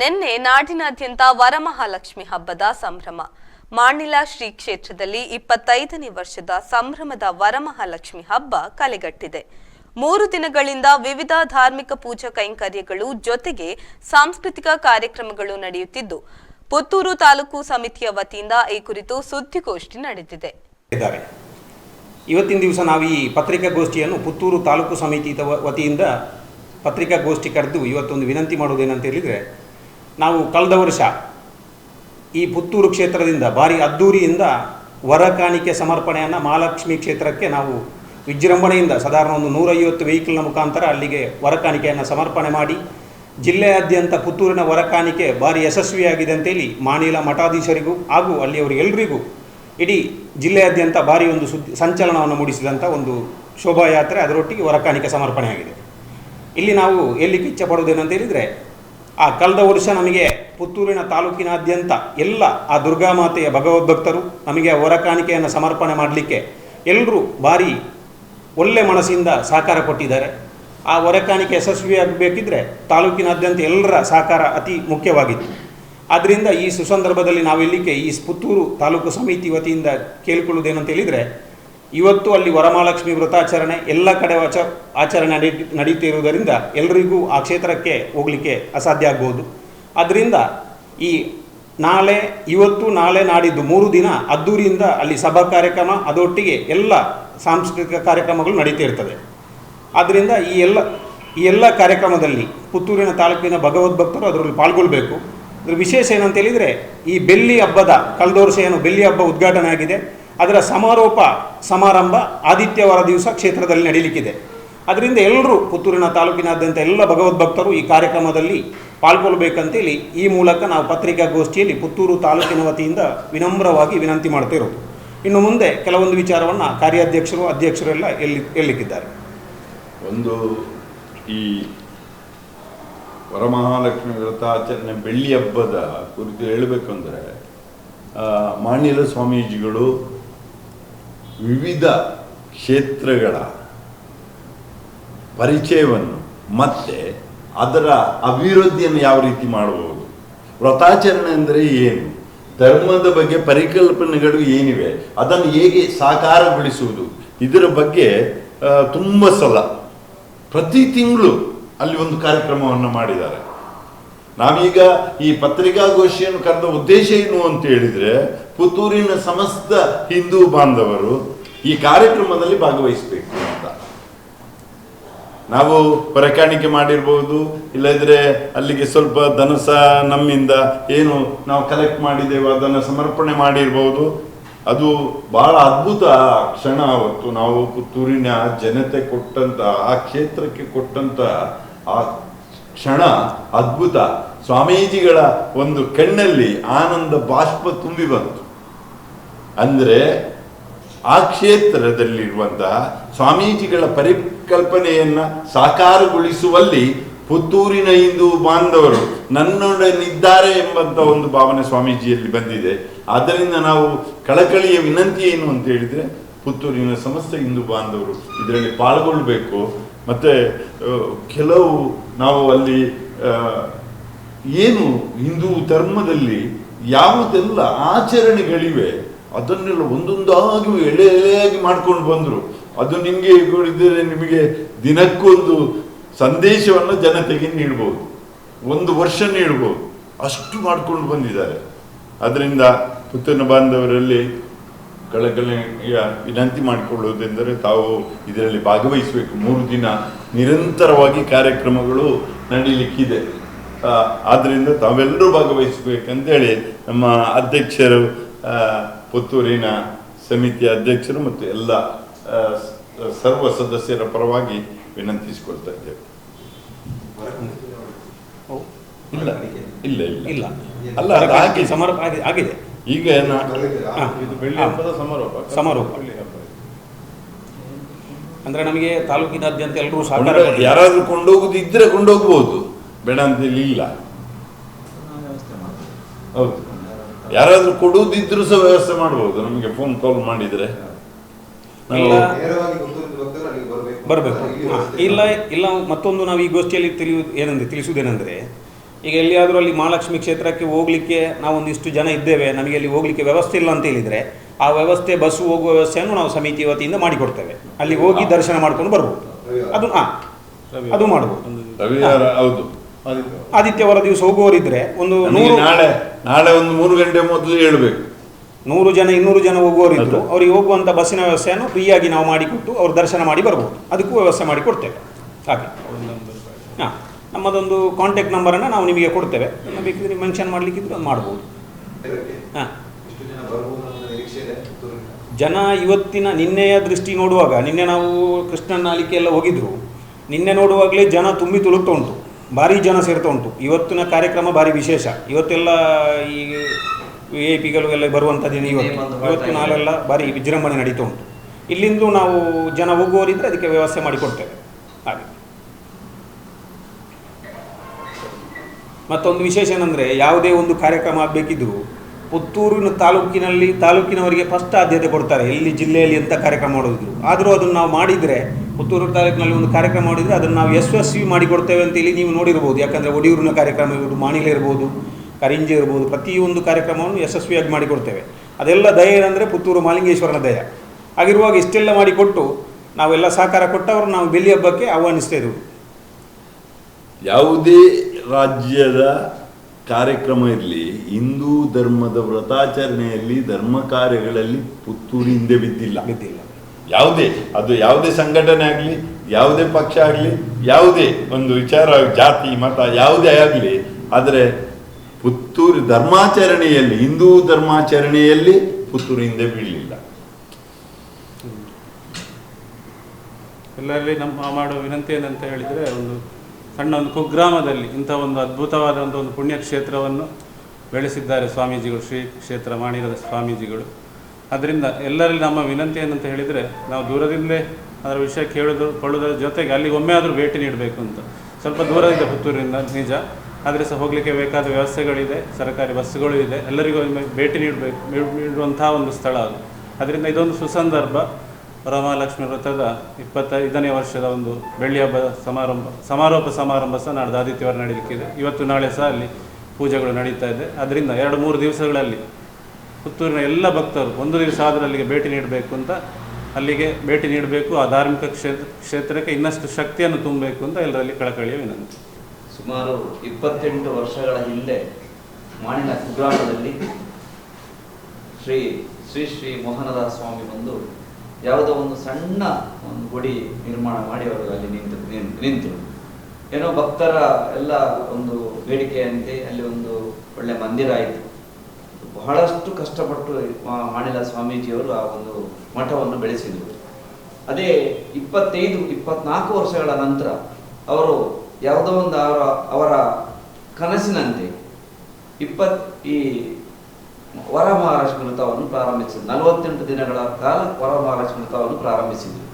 ನಿನ್ನೆ ನಾಡಿನಾದ್ಯಂತ ವರಮಹಾಲಕ್ಷ್ಮಿ ಹಬ್ಬದ ಸಂಭ್ರಮ. ಮಾಣಿಲ ಶ್ರೀ ಕ್ಷೇತ್ರದಲ್ಲಿ ಇಪ್ಪತ್ತೈದನೇ ವರ್ಷದ ಸಂಭ್ರಮದ ವರಮಹಾಲಕ್ಷ್ಮಿ ಹಬ್ಬ ಕಲೆಗಟ್ಟಿದೆ. ಮೂರು ದಿನಗಳಿಂದ ವಿವಿಧ ಧಾರ್ಮಿಕ ಪೂಜಾ ಕೈಂಕರ್ಯಗಳು ಜೊತೆಗೆ ಸಾಂಸ್ಕೃತಿಕ ಕಾರ್ಯಕ್ರಮಗಳು ನಡೆಯುತ್ತಿದ್ದು, ಪುತ್ತೂರು ತಾಲೂಕು ಸಮಿತಿಯ ವತಿಯಿಂದ ಈ ಕುರಿತು ಸುದ್ದಿಗೋಷ್ಠಿ ನಡೆದಿದೆ. ಇವತ್ತಿನ ದಿವಸ ನಾವು ಈ ಪತ್ರಿಕಾಗೋಷ್ಠಿಯನ್ನು ಪುತ್ತೂರು ತಾಲೂಕು ಸಮಿತಿ ವತಿಯಿಂದ ಪತ್ರಿಕಾಗೋಷ್ಠಿ ಕರೆದು ಇವತ್ತೊಂದು ವಿನಂತಿ ಮಾಡುವುದೇನಂತ ಹೇಳಿದರೆ ನಾವು ಕಳೆದ ವರ್ಷ ಈ ಪುತ್ತೂರು ಕ್ಷೇತ್ರದಿಂದ ಭಾರಿ ಅದ್ದೂರಿಯಿಂದ ವರ ಕಾಣಿಕೆ ಸಮರ್ಪಣೆಯನ್ನು ಮಹಾಲಕ್ಷ್ಮಿ ಕ್ಷೇತ್ರಕ್ಕೆ ನಾವು ವಿಜೃಂಭಣೆಯಿಂದ ಸಾಧಾರಣ ಒಂದು ನೂರೈವತ್ತು ವೆಹಿಕಲ್ನ ಮುಖಾಂತರ ಅಲ್ಲಿಗೆ ವರ ಕಾಣಿಕೆಯನ್ನು ಸಮರ್ಪಣೆ ಮಾಡಿ, ಜಿಲ್ಲೆಯಾದ್ಯಂತ ಪುತ್ತೂರಿನ ವರ ಕಾಣಿಕೆ ಭಾರಿ ಯಶಸ್ವಿಯಾಗಿದೆ ಅಂತೇಳಿ ಮಾಣಿಲ ಮಠಾಧೀಶರಿಗೂ ಹಾಗೂ ಅಲ್ಲಿಯವರಿಗೆಲ್ಲರಿಗೂ ಇಡೀ ಜಿಲ್ಲೆಯಾದ್ಯಂತ ಭಾರಿ ಒಂದು ಸುದ್ದಿ, ಸಂಚಲನವನ್ನು ಮೂಡಿಸಿದಂಥ ಒಂದು ಶೋಭಾಯಾತ್ರೆ ಅದರೊಟ್ಟಿಗೆ ವರಕಾಣಿಕೆ ಸಮರ್ಪಣೆಯಾಗಿದೆ. ಇಲ್ಲಿ ನಾವು ಎಲ್ಲಿ ಇಚ್ಛೆ ಪಡೋದೇನಂತ ಹೇಳಿದರೆ ಆ ಕಳೆದ ವರ್ಷ ನಮಗೆ ಪುತ್ತೂರಿನ ತಾಲೂಕಿನಾದ್ಯಂತ ಎಲ್ಲ ಆ ದುರ್ಗಾಮಾತೆಯ ಭಗವದ್ಭಕ್ತರು ನಮಗೆ ಹೊರ ಸಮರ್ಪಣೆ ಮಾಡಲಿಕ್ಕೆ ಎಲ್ಲರೂ ಭಾರಿ ಒಳ್ಳೆ ಮನಸ್ಸಿಂದ ಸಹಕಾರ ಕೊಟ್ಟಿದ್ದಾರೆ. ಆ ಹೊರಕಾಣಿಕೆ ಕಾಣಿಕೆ ಯಶಸ್ವಿಯಾಗಬೇಕಿದ್ರೆ ತಾಲೂಕಿನಾದ್ಯಂತ ಎಲ್ಲರ ಸಹಕಾರ ಅತಿ ಮುಖ್ಯವಾಗಿತ್ತು. ಆದ್ದರಿಂದ ಈ ಸುಸಂದರ್ಭದಲ್ಲಿ ನಾವೆಲ್ಲಿಗೆ ಈ ಪುತ್ತೂರು ತಾಲೂಕು ಸಮಿತಿ ವತಿಯಿಂದ ಕೇಳಿಕೊಳ್ಳುವುದೇನಂತ ಹೇಳಿದರೆ ಇವತ್ತು ಅಲ್ಲಿ ವರಮಹಾಲಕ್ಷ್ಮಿ ವ್ರತಾಚರಣೆ ಎಲ್ಲ ಕಡೆ ವಚ ಆಚರಣೆ ನಡೆಯುತ್ತಿರುವುದರಿಂದ ನಡೀತಿರುವುದರಿಂದ ಎಲ್ಲರಿಗೂ ಆ ಕ್ಷೇತ್ರಕ್ಕೆ ಹೋಗಲಿಕ್ಕೆ ಅಸಾಧ್ಯ ಆಗ್ಬೋದು. ಅದರಿಂದ ಈ ನಾಳೆ, ಇವತ್ತು, ನಾಳೆ ನಾಡಿದ್ದು ಮೂರು ದಿನ ಅದ್ದೂರಿಯಿಂದ ಅಲ್ಲಿ ಸಭಾ ಕಾರ್ಯಕ್ರಮ, ಅದೊಟ್ಟಿಗೆ ಎಲ್ಲ ಸಾಂಸ್ಕೃತಿಕ ಕಾರ್ಯಕ್ರಮಗಳು ನಡೀತಾ ಇರ್ತದೆ ಆದ್ದರಿಂದ ಈ ಎಲ್ಲ ಈ ಎಲ್ಲ ಕಾರ್ಯಕ್ರಮದಲ್ಲಿ ಪುತ್ತೂರಿನ ತಾಲೂಕಿನ ಭಗವದ್ಭಕ್ತರು ಅದರಲ್ಲಿ ಪಾಲ್ಗೊಳ್ಬೇಕು. ಅದರ ವಿಶೇಷ ಏನಂತ ಹೇಳಿದರೆ ಈ ಬೆಳ್ಳಿ ಹಬ್ಬದ ಕಳೆದ ವರ್ಷ ಏನು ಬೆಳ್ಳಿ ಹಬ್ಬ ಉದ್ಘಾಟನೆ ಆಗಿದೆ. ಅದರ ಸಮಾರೋಪ, ಸಮಾರಂಭ ಆದಿತ್ಯವಾರ ದಿವಸ ಕ್ಷೇತ್ರದಲ್ಲಿ ನಡೀಲಿಕ್ಕಿದೆ. ಅದರಿಂದ ಎಲ್ಲರೂ ಪುತ್ತೂರಿನ ತಾಲೂಕಿನಾದ್ಯಂತ ಎಲ್ಲ ಭಗವದ್ಭಕ್ತರು ಈ ಕಾರ್ಯಕ್ರಮದಲ್ಲಿ ಪಾಲ್ಗೊಳ್ಳಬೇಕಂತೇಳಿ ಈ ಮೂಲಕ ನಾವು ಪತ್ರಿಕಾಗೋಷ್ಠಿಯಲ್ಲಿ ಪುತ್ತೂರು ತಾಲೂಕಿನ ವತಿಯಿಂದ ವಿನಮ್ರವಾಗಿ ವಿನಂತಿ ಮಾಡ್ತಿರೋದು. ಇನ್ನು ಮುಂದೆ ಕೆಲವೊಂದು ವಿಚಾರವನ್ನು ಕಾರ್ಯಾಧ್ಯಕ್ಷರು ಅಧ್ಯಕ್ಷರು ಎಲ್ಲ ಎಲ್ಲಿ ಹೇಳಲಿಕ್ಕಿದ್ದಾರೆ ಒಂದು ಈ ವರಮಹಾಲಕ್ಷ್ಮಿ ವ್ರತಾಚರಣೆ ಬೆಳ್ಳಿ ಹಬ್ಬದ ಕುರಿತು ಹೇಳಬೇಕು ಅಂದರೆ ಮಾಣಿಲ ಸ್ವಾಮೀಜಿಗಳು ವಿವಿಧ ಕ್ಷೇತ್ರಗಳ ಪರಿಚಯವನ್ನು ಮತ್ತೆ ಅದರ ಅಭಿವೃದ್ಧಿಯನ್ನು ಯಾವ ರೀತಿ ಮಾಡಬಹುದು? ವ್ರತಾಚರಣೆ ಅಂದರೆ ಏನು? ಧರ್ಮದ ಬಗ್ಗೆ ಪರಿಕಲ್ಪನೆಗಳು ಏನಿವೆ? ಅದನ್ನು ಹೇಗೆ ಸಾಕಾರಗೊಳಿಸುವುದು? ಇದರ ಬಗ್ಗೆ ತುಂಬ ಸಲ ಪ್ರತಿ ತಿಂಗಳು ಅಲ್ಲಿ ಒಂದು ಕಾರ್ಯಕ್ರಮವನ್ನು ಮಾಡಿದ್ದಾರೆ. ನಾವೀಗ ಈ ಪತ್ರಿಕಾಗೋಷ್ಠಿಯನ್ನು ಕರೆದ ಉದ್ದೇಶ ಏನು ಅಂತ ಹೇಳಿದ್ರೆ, ಪುತ್ತೂರಿನ ಸಮಸ್ತ ಹಿಂದೂ ಬಾಂಧವರು ಈ ಕಾರ್ಯಕ್ರಮದಲ್ಲಿ ಭಾಗವಹಿಸಬೇಕು ಅಂತ. ನಾವು ಹೊರಕಾಣಿಕೆ ಮಾಡಿರ್ಬಹುದು ಇಲ್ಲದ್ರೆ ಅಲ್ಲಿಗೆ ಸ್ವಲ್ಪ ಧನಸ ನಮ್ಮಿಂದ ಏನು ನಾವು ಕಲೆಕ್ಟ್ ಮಾಡಿದ್ದೇವೆ ಅದನ್ನು ಸಮರ್ಪಣೆ ಮಾಡಿರ್ಬಹುದು ಅದು ಬಹಳ ಅದ್ಭುತ ಕ್ಷಣ ಅವತ್ತು ನಾವು ಪುತ್ತೂರಿನ ಜನತೆ ಕೊಟ್ಟಂತ, ಆ ಕ್ಷೇತ್ರಕ್ಕೆ ಕೊಟ್ಟಂತ ಆ ಕ್ಷಣ ಅದ್ಭುತ ಸ್ವಾಮೀಜಿಗಳ ಒಂದು ಕಣ್ಣಲ್ಲಿ ಆನಂದ ಬಾಷ್ಪ ತುಂಬಿ ಬಂತು. ಅಂದರೆ ಆ ಕ್ಷೇತ್ರದಲ್ಲಿರುವಂತಹ ಸ್ವಾಮೀಜಿಗಳ ಪರಿಕಲ್ಪನೆಯನ್ನ ಸಾಕಾರಗೊಳಿಸುವಲ್ಲಿ ಪುತ್ತೂರಿನ ಹಿಂದೂ ಬಾಂಧವರು ನನ್ನೊಡನಿದ್ದಾರೆ ಎಂಬಂತ ಒಂದು ಭಾವನೆ ಸ್ವಾಮೀಜಿಯಲ್ಲಿ ಬಂದಿದೆ. ಆದ್ದರಿಂದ ನಾವು ಕಳಕಳಿಯ ವಿನಂತಿ ಏನು ಅಂತ ಹೇಳಿದ್ರೆ, ಪುತ್ತೂರಿನ ಸಮಸ್ತ ಹಿಂದೂ ಬಾಂಧವರು ಇದರಲ್ಲಿ ಪಾಲ್ಗೊಳ್ಬೇಕು. ಮತ್ತೆ ಕೆಲವು ನಾವು ಅಲ್ಲಿ ಏನು ಹಿಂದೂ ಧರ್ಮದಲ್ಲಿ ಯಾವುದೆಲ್ಲ ಆಚರಣೆಗಳಿವೆ, ಅದನ್ನೆಲ್ಲ ಒಂದೊಂದಾಗಿ ಎಳೆ ಎಳೆಯಾಗಿ ಮಾಡ್ಕೊಂಡು ಬಂದರು. ಅದು ನಿಮಗೆ ಇದ್ದರೆ ನಿಮಗೆ ದಿನಕ್ಕೊಂದು ಸಂದೇಶವನ್ನು ಜನತೆಗೆ ನೀಡ್ಬೋದು. ಒಂದು ವರ್ಷ ನೀಡ್ಬೋದು. ಅಷ್ಟು ಮಾಡ್ಕೊಂಡು ಬಂದಿದ್ದಾರೆ. ಅದರಿಂದ ಪುತ್ತನ ಬಾಂಧವರಲ್ಲಿ ಕಳಕಳಿಯ ವಿನಂತಿ ಮಾಡಿಕೊಳ್ಳುವುದೆಂದರೆ ತಾವು ಇದರಲ್ಲಿ ಭಾಗವಹಿಸಬೇಕು. ಮೂರು ದಿನ ನಿರಂತರವಾಗಿ ಕಾರ್ಯಕ್ರಮಗಳು ನಡೀಲಿಕ್ಕಿದೆ. ಆದ್ದರಿಂದ ತಾವೆಲ್ಲರೂ ಭಾಗವಹಿಸಬೇಕಂತೇಳಿ ನಮ್ಮ ಅಧ್ಯಕ್ಷರು ಪುತ್ತೂರಿನ ಸಮಿತಿಯ ಅಧ್ಯಕ್ಷರು ಮತ್ತು ಎಲ್ಲ ಸರ್ವ ಸದಸ್ಯರ ಪರವಾಗಿ ವಿನಂತಿಸಿಕೊಳ್ತಾ ಇದ್ದೇವೆ. ಇಲ್ಲ ಇಲ್ಲ ಇಲ್ಲ ಅಲ್ಲ, ಆಗಿದೆ. ಸಮರ್ಪ ಆಗಿ- ಆಗಿದೆ. ಈಗ ಇದು ಬೆಳ್ಳಿ ಹಬ್ಬದ ಸಮಾರೋಪ. ಸಮಾರೋಪ. ಅಂದ್ರೆ ನಮಗೆ ತಾಲೂಕಿನಾದ್ಯಂತ ಎಲ್ಲರೂ ಸಹಕಾರ ಯಾರಾದರೂ. ಯಾರಾದ್ರೂ ಕೊಂಡೋಗುದಿದ್ರೆ ಕೊಂಡೋಗ್ಬೋದು. ಬೇಡ ಅಂತ ಹೇಳಿ ಇಲ್ಲ. ಹೌದು. ಯಾರಾದ್ರೂ ಕೊಡುವುದಿದ್ರು ಸಹ ವ್ಯವಸ್ಥೆ ಮಾಡ್ಬೋದು. ನಮಗೆ ಫೋನ್ ಕಾಲ್ ಮಾಡಿದ್ರೆ. ಬರಬೇಕು. ಇಲ್ಲ ಇಲ್ಲ ಮತ್ತೊಂದು ನಾವು ಈ ಗೋಷ್ಠಿಯಲ್ಲಿ ತಿಳಿಯುವುದು ಏನಂದ್ರೆ ತಿಳಿಸುವುದೇನೆಂದರೆ ಈಗ ಎಲ್ಲಿಯಾದರೂ ಅಲ್ಲಿ ಮಹಾಲಕ್ಷ್ಮಿ ಕ್ಷೇತ್ರಕ್ಕೆ ಹೋಗಲಿಕ್ಕೆ ನಾವು ಒಂದಿಷ್ಟು ಜನ ಇದ್ದೇವೆ ನಮಗೆ ಅಲ್ಲಿ ಹೋಗಲಿಕ್ಕೆ ವ್ಯವಸ್ಥೆ ಇಲ್ಲ ಅಂತ ಹೇಳಿದರೆ ಆ ವ್ಯವಸ್ಥೆ ಬಸ್ ಹೋಗುವ ವ್ಯವಸ್ಥೆಯನ್ನು ನಾವು ಸಮಿತಿ ವತಿಯಿಂದ ಮಾಡಿಕೊಡ್ತೇವೆ. ಅಲ್ಲಿ ಹೋಗಿ ದರ್ಶನ ಮಾಡ್ಕೊಂಡು ಬರ್ಬೋದು. ಅದು ಹಾ. ಅದು ಮಾಡ್ಬೋದು. ಆದಿತ್ಯವಾರ ದಿವಸ ಹೋಗುವವರಿದ್ರೆ ಒಂದು ನೂರು ನಾಳೆ ನಾಳೆ ಒಂದು ಮೂರು ಗಂಟೆ ಮೊದಲು ಹೇಳಬೇಕು. ನೂರು ಜನ ಇನ್ನೂರು ಜನ ಹೋಗುವವರಿದ್ರು ಅವ್ರಿಗೆ ಹೋಗುವಂಥ ಬಸ್ಸಿನ ವ್ಯವಸ್ಥೆಯನ್ನು ಫ್ರೀಯಾಗಿ ನಾವು ಮಾಡಿಕೊಟ್ಟು ಅವ್ರು ದರ್ಶನ ಮಾಡಿ ಬರ್ಬೋದು. ಅದಕ್ಕೂ ವ್ಯವಸ್ಥೆ ಮಾಡಿ ಕೊಡ್ತೇವೆ ಹಾಗೆ ಹಾಂ. ನಮ್ಮದೊಂದು ಕಾಂಟ್ಯಾಕ್ಟ್ ನಂಬರನ್ನು ನಾವು ನಿಮಗೆ ಕೊಡ್ತೇವೆ. ಅದನ್ನು ಬೇಕಿದ್ರೆ ಮೆನ್ಷನ್ ಮಾಡಲಿಕ್ಕಿದ್ರೆ ಅದು ಮಾಡ್ಬೋದು. ಹಾಂ. ಜನ ಇವತ್ತಿನ ನಿನ್ನೆಯ ದೃಷ್ಟಿ ನೋಡುವಾಗ, ನಿನ್ನೆ ನಾವು ಕೃಷ್ಣನ ಅಲಿಕೆಯೆಲ್ಲ ಎಲ್ಲ ಹೋಗಿದ್ರು. ನಿನ್ನೆ ನೋಡುವಾಗಲೇ ಜನ ತುಂಬಿ ತುಳುಕ್ತಾ ಉಂಟು. ಭಾರಿ ಜನ ಸೇರ್ತಾ ಉಂಟು. ಇವತ್ತಿನ ಕಾರ್ಯಕ್ರಮ ಭಾರಿ ವಿಶೇಷ. ಇವತ್ತೆಲ್ಲ ಈ ವಿ ಐ ಪಿಗಳು ಎಲ್ಲ ಬರುವಂಥ ದಿನ ಇವತ್ತು. ಇವತ್ತು ನಾಳೆಲ್ಲ ಭಾರಿ ವಿಜೃಂಭಣೆ ನಡೀತಾ ಉಂಟು. ಇಲ್ಲಿಂದ ನಾವು ಜನ ಹೋಗುವವರಿದ್ದರೆ ಅದಕ್ಕೆ ವ್ಯವಸ್ಥೆ ಮಾಡಿಕೊಡ್ತೇವೆ ಹಾಗೆ. ಮತ್ತೊಂದು ವಿಶೇಷ ಏನಂದರೆ, ಯಾವುದೇ ಒಂದು ಕಾರ್ಯಕ್ರಮ ಆಗಬೇಕಿದ್ರು ಪುತ್ತೂರಿನ ತಾಲೂಕಿನಲ್ಲಿ, ತಾಲೂಕಿನವರಿಗೆ ಫಸ್ಟ್ ಆದ್ಯತೆ ಕೊಡ್ತಾರೆ, ಎಲ್ಲಿ ಜಿಲ್ಲೆಯಲ್ಲಿ ಎಂಥ ಕಾರ್ಯಕ್ರಮ ಮಾಡೋದಿದ್ರು ಆದರೂ ಅದನ್ನು ನಾವು ಮಾಡಿದರೆ, ಪುತ್ತೂರು ತಾಲೂಕಿನಲ್ಲಿ ಒಂದು ಕಾರ್ಯಕ್ರಮ ಮಾಡಿದರೆ ಅದನ್ನು ನಾವು ಯಶಸ್ವಿ ಮಾಡಿಕೊಡ್ತೇವೆ ಅಂತೇಳಿ ನೀವು ನೋಡಿರ್ಬೋದು. ಯಾಕಂದರೆ ಒಡಿಯೂರಿನ ಕಾರ್ಯಕ್ರಮ ಇರ್ಬೋದು, ಮಾಣಿಲೆ ಇರ್ಬೋದು, ಕರಿಂಜಿ ಇರ್ಬೋದು, ಪ್ರತಿಯೊಂದು ಕಾರ್ಯಕ್ರಮವನ್ನು ಯಶಸ್ವಿಯಾಗಿ ಮಾಡಿಕೊಡ್ತೇವೆ. ಅದೆಲ್ಲ ದಯ ಏನಂದರೆ ಪುತ್ತೂರು ಮಾಲಿಂಗೇಶ್ವರನ ದಯ. ಹಾಗಿರುವಾಗ ಇಷ್ಟೆಲ್ಲ ಮಾಡಿಕೊಟ್ಟು ನಾವೆಲ್ಲ ಸಹಕಾರ ಕೊಟ್ಟವರು ನಾವು ಬೆಳ್ಳಿ ಹಬ್ಬಕ್ಕೆ ಆಹ್ವಾನಿಸ್ತಾ ಇರುವುದು. ಯಾವುದೇ ರಾಜ್ಯದ ಕಾರ್ಯಕ್ರಮ ಇರಲಿ ಹಿಂದೂ ಧರ್ಮದ ವ್ರತಾಚರಣೆಯಲ್ಲಿ ಧರ್ಮ ಕಾರ್ಯಗಳಲ್ಲಿ ಪುತ್ತೂರು ಹಿಂದೆ ಬಿದ್ದಿಲ್ಲ. ಬಿದ್ದಿಲ್ಲ. ಯಾವುದೇ ಅದು ಯಾವುದೇ ಸಂಘಟನೆ ಆಗಲಿ ಯಾವುದೇ ಪಕ್ಷ ಆಗಲಿ ಯಾವುದೇ ಒಂದು ವಿಚಾರ ಜಾತಿ ಮತ ಯಾವುದೇ ಆಗಲಿ ಆದರೆ ಪುತ್ತೂರು ಧರ್ಮಾಚರಣೆಯಲ್ಲಿ ಹಿಂದೂ ಧರ್ಮಾಚರಣೆಯಲ್ಲಿ ಪುತ್ತೂರು ಹಿಂದೆ ಬೀಳಲಿಲ್ಲ. ಎಲ್ಲರಲ್ಲಿ ನಮ್ಮ ಮಾಡುವ ವಿನಂತಿ ಏನಂತ ಹೇಳಿದರೆ ಒಂದು ಸಣ್ಣ ಒಂದು ಕುಗ್ರಾಮದಲ್ಲಿ ಇಂಥ ಒಂದು ಅದ್ಭುತವಾದಂಥ ಒಂದು ಪುಣ್ಯಕ್ಷೇತ್ರವನ್ನು ಬೆಳೆಸಿದ್ದಾರೆ ಸ್ವಾಮೀಜಿಗಳು, ಶ್ರೀ ಕ್ಷೇತ್ರ ಮಾಡಿರದ ಸ್ವಾಮೀಜಿಗಳು. ಅದರಿಂದ ಎಲ್ಲರಲ್ಲಿ ನಮ್ಮ ವಿನಂತಿ ಏನಂತ ಹೇಳಿದರೆ, ನಾವು ದೂರದಿಂದಲೇ ಅದರ ವಿಷಯ ಕೇಳೋದು, ಕೊಳ್ಳೋದ್ರ ಜೊತೆಗೆ ಅಲ್ಲಿಗೆ ಒಮ್ಮೆ ಆದರೂ ಭೇಟಿ ನೀಡಬೇಕು ಅಂತ. ಸ್ವಲ್ಪ ದೂರದಿಂದ ಪುತ್ತೂರಿಂದ, ನಿಜ. ಆದರೆ ಸಹ ಹೋಗಲಿಕ್ಕೆ ಬೇಕಾದ ವ್ಯವಸ್ಥೆಗಳಿದೆ, ಸರ್ಕಾರಿ ಬಸ್ಸುಗಳು ಇದೆ, ಎಲ್ಲರಿಗೂ ಭೇಟಿ ನೀಡಬೇಕು ನೀಡುವಂತಹ ಒಂದು ಸ್ಥಳ ಅದು. ಅದರಿಂದ ಇದೊಂದು ಸುಸಂದರ್ಭ. ವರಮಹಾಲಕ್ಷ್ಮಿ ವೃತ್ತದ ಇಪ್ಪತ್ತೈದನೇ ವರ್ಷದ ಒಂದು ಬೆಳ್ಳಿ ಹಬ್ಬದ ಸಮಾರಂಭ, ಸಮಾರೋಪ ಸಮಾರಂಭ ಸಹ ನಾಡ್ದು ಆದಿತ್ಯವಾರ ನಡೀಲಿಕ್ಕಿದೆ. ಇವತ್ತು ನಾಳೆ ಸಹ ಅಲ್ಲಿ ಪೂಜೆಗಳು ನಡೀತಾ ಇದೆ. ಅದರಿಂದ ಎರಡು, ಮೂರು ದಿವಸಗಳಲ್ಲಿ ಪುತ್ತೂರಿನ ಎಲ್ಲ ಭಕ್ತರು ಒಂದು ದಿವಸ ಆದರೂ ಅಲ್ಲಿಗೆ ಭೇಟಿ ನೀಡಬೇಕು ಅಂತ, ಅಲ್ಲಿಗೆ ಭೇಟಿ ನೀಡಬೇಕು. ಆ ಧಾರ್ಮಿಕ ಕ್ಷೇತ್ರ, ಕ್ಷೇತ್ರಕ್ಕೆ ಇನ್ನಷ್ಟು ಶಕ್ತಿಯನ್ನು ತುಂಬಬೇಕು ಅಂತ ಎಲ್ಲರಲ್ಲಿ ಕಳಕಳಿಯ ವಿನಂತಿ. ಸುಮಾರು ಇಪ್ಪತ್ತೆಂಟು ವರ್ಷಗಳ ಹಿಂದೆ ಮಾಣಿನ ಕುಗ್ರಾಮದಲ್ಲಿ ಶ್ರೀ ಶ್ರೀ ಶ್ರೀ ಮೋಹನದಾಸ ಸ್ವಾಮಿ ಬಂದು ಯಾವುದೋ ಒಂದು ಸಣ್ಣ ಒಂದು ಗುಡಿ ನಿರ್ಮಾಣ ಮಾಡಿ ಅವರು ಅಲ್ಲಿ ನಿಂತು ನಿಂತರು ಏನೋ ಭಕ್ತರ ಎಲ್ಲ ಒಂದು ಬೇಡಿಕೆಯಂತೆ ಅಲ್ಲಿ ಒಂದು ಒಳ್ಳೆ ಮಂದಿರ ಆಯಿತು. ಬಹಳಷ್ಟು ಕಷ್ಟಪಟ್ಟು ಮಾಣಿಲ ಸ್ವಾಮೀಜಿಯವರು ಆ ಒಂದು ಮಠವನ್ನು ಬೆಳೆಸಿದರು. ಅದೇ ಇಪ್ಪತ್ತೈದು, ಇಪ್ಪತ್ನಾಲ್ಕು ವರ್ಷಗಳ ನಂತರ ಅವರು ಯಾವುದೋ ಒಂದು ಅವರ ಅವರ ಕನಸಿನಂತೆ ಇಪ್ಪತ್ ಈ ವರಮಹಾಲಕ್ಷ್ಮಿ ಸ್ಮೃತವನ್ನು ಪ್ರಾರಂಭಿಸಿದರು. ನಲವತ್ತೆಂಟು ದಿನಗಳ ಕಾಲ ವರಮಹಾಲಕ್ಷ್ಮಿ ಸ್ಮೃತವನ್ನು ಪ್ರಾರಂಭಿಸಿದರು.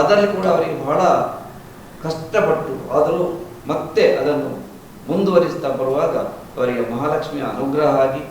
ಅದರಲ್ಲಿ ಕೂಡ ಅವರಿಗೆ ಬಹಳ ಕಷ್ಟಪಟ್ಟು ಆದರೂ ಮತ್ತೆ ಅದನ್ನು ಮುಂದುವರಿಸ್ತಾ ಬರುವಾಗ ಅವರಿಗೆ ಮಹಾಲಕ್ಷ್ಮಿಯ ಅನುಗ್ರಹ ಆಗಿ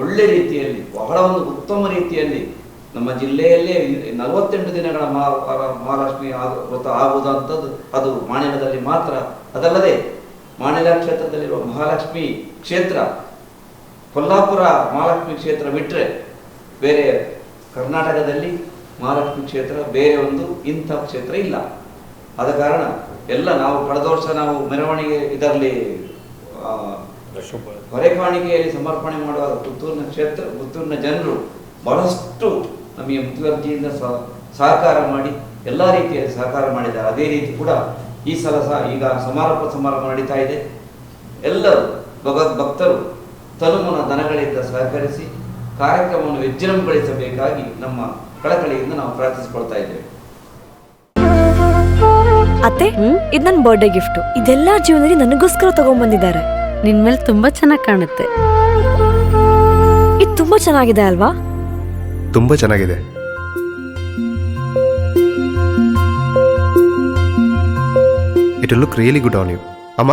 ಒಳ್ಳೆ ರೀತಿಯಲ್ಲಿ, ಬಹಳ ಒಂದು ಉತ್ತಮ ರೀತಿಯಲ್ಲಿ ನಮ್ಮ ಜಿಲ್ಲೆಯಲ್ಲೇ ನಲವತ್ತೆಂಟು ದಿನಗಳ ಮಹಾ ಮಹಾಲಕ್ಷ್ಮಿ ವ್ರತ ಆಗುವುದಂಥದ್ದು ಅದು ಮಾಣಿಲದಲ್ಲಿ ಮಾತ್ರ ಅದಲ್ಲದೆ ಮಾಣಿಲ ಕ್ಷೇತ್ರದಲ್ಲಿರುವ ಮಹಾಲಕ್ಷ್ಮಿ ಕ್ಷೇತ್ರ ಕೊಲ್ಲಾಪುರ ಮಹಾಲಕ್ಷ್ಮಿ ಕ್ಷೇತ್ರ ಬಿಟ್ಟರೆ ಬೇರೆ ಕರ್ನಾಟಕದಲ್ಲಿ ಮಹಾಲಕ್ಷ್ಮಿ ಕ್ಷೇತ್ರ ಬೇರೆ ಒಂದು ಇಂಥ ಕ್ಷೇತ್ರ ಇಲ್ಲ. ಆದ ಕಾರಣ ಎಲ್ಲ ನಾವು ಕಳೆದ ವರ್ಷ ನಾವು ಮೆರವಣಿಗೆ ಇದರಲ್ಲಿ ಹೊರೆಕಾಣಿಕೆಯಲ್ಲಿ ಸಮರ್ಪಣೆ ಮಾಡುವ ಪುತ್ತೂರಿನ ಕ್ಷೇತ್ರ, ಪುತ್ತೂರಿನ ಜನರು ಬಹಳಷ್ಟು ನಮಗೆ ಮುತುವರ್ಜಿಯಿಂದ ಸಹ ಸಹಕಾರ ಮಾಡಿ, ಎಲ್ಲ ರೀತಿಯಲ್ಲಿ ಸಹಕಾರ ಮಾಡಿದ್ದಾರೆ. ಅದೇ ರೀತಿ ಕೂಡ ಈ ಸಲ ಸಹ ಈಗ ಸಮಾರೋಪ ಸಮಾರಂಭ ನಡೀತಾ ಇದೆ. ಎಲ್ಲರೂ ಭಗವದ್ ಭಕ್ತರು ತನುಮನ ದನಗಳಿಂದ ಸಹಕರಿಸಿ ಕಾರ್ಯಕ್ರಮವನ್ನು ವಿಜೃಂಭಗೊಳಿಸಬೇಕಾಗಿ ನಮ್ಮ ಕಳಕಳಿಯಿಂದ ನಾವು ಪ್ರಾರ್ಥಿಸಿಕೊಳ್ತಾ ಇದ್ದೇವೆ. ಅತ್ತೆ ಇದು ನನ್ನ ಬರ್ಡೇ ಗಿಫ್ಟ್ ಇದೆಲ್ಲ ಜೀವನದಲ್ಲಿ ನನಗೋಸ್ಕರ ತಗೊಂಡ್ಬಂದಿದ್ದಾರೆ ನಿನ್ ಮೇಲೆ ತುಂಬಾ ಚೆನ್ನಾಗಿ ಕಾಣುತ್ತೆ. ಇದು ತುಂಬಾ ಚೆನ್ನಾಗಿದೆ ಅಲ್ವಾ? ತುಂಬಾ ಚೆನ್ನಾಗಿದೆ. It look really good on you ಅಮ್ಮ?